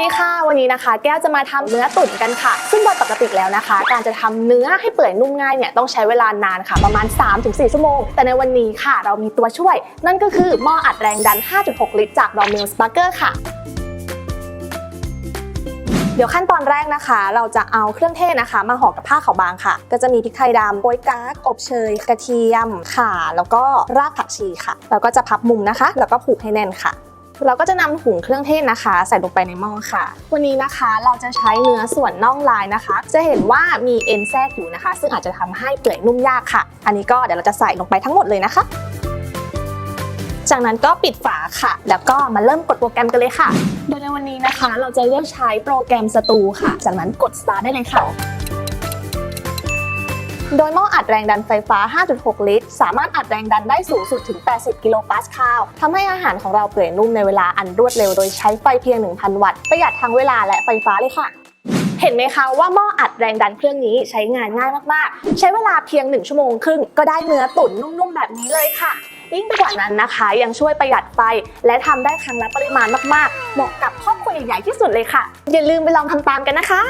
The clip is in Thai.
ดีค่ะ วันนี้นะคะ แก้วจะมาทำเนื้อตุ๋นกันค่ะ ซึ่งโดยปกติแล้วนะคะ การจะทำเนื้อให้เปื่อยนุ่มง่ายเนี่ยต้องใช้เวลานานค่ะ ประมาณ 3-4 ชั่วโมง แต่ในวันนี้ค่ะ เรามีตัวช่วย นั่นก็คือหม้ออัดแรงดัน 5.6 ลิตรจากดอมิลสปาร์เกอร์ค่ะเดี๋ยวขั้นตอนแรกนะคะ เราจะเอาเครื่องเทศนะคะ มาห่อกับผ้าขาวบางค่ะ ก็จะมีพริกไทยดำโป๊ยกั๊กอบเชย กระเทียมข่าแล้วก็รากผักชีค่ะ แล้วก็จะพับมุมนะคะ แล้วก็ผูกให้แน่นค่ะ เราก็จะนำถุงเครื่องเทศนะคะ ใส่ลงไปในหม้อค่ะ วันนี้นะคะเราจะใช้เนื้อส่วนน่องลายนะคะ จะเห็นว่ามีเอ็นแทรกอยู่นะคะ ซึ่งอาจจะทำให้เปื่อยนุ่มยากค่ะ อันนี้ก็เดี๋ยวเราจะใส่ลงไปทั้งหมดเลยนะคะ จากนั้นก็ปิดฝาค่ะ แล้วก็มาเริ่มกดโปรแกรมกันเลยค่ะ โดยในวันนี้นะคะ เราจะเลือกใช้โปรแกรมสตูค่ะ จากนั้นกด start ได้เลยค่ะ โดยหม้ออัดแรงดันไฟฟ้า 5.6 ลิตร สามารถอัดแรงดันได้สูงสุดถึง 80 กิโลปาสคาลทำให้อาหารของเราเปื่อยนุ่มในเวลาอันรวดเร็วโดยใช้ไฟเพียง 1,000 วัตต์ ประหยัดทั้งเวลาและไฟฟ้าเลยค่ะ เห็นไหมคะว่าหม้ออัดแรงดันเครื่องนี้ใช้งานง่ายมากๆ ใช้เวลาเพียง 1 ชั่วโมงครึ่งก็ได้เนื้อตุ๋นนุ่มๆแบบนี้เลยค่ะยิ่งไปกว่านั้นนะคะ ยังช่วยประหยัดไฟ และทำได้ครั้งละปริมาณมากๆ เหมาะกับครอบครัวใหญ่ๆที่สุดเลยค่ะ อย่าลืมไปลองทำตามกันนะคะ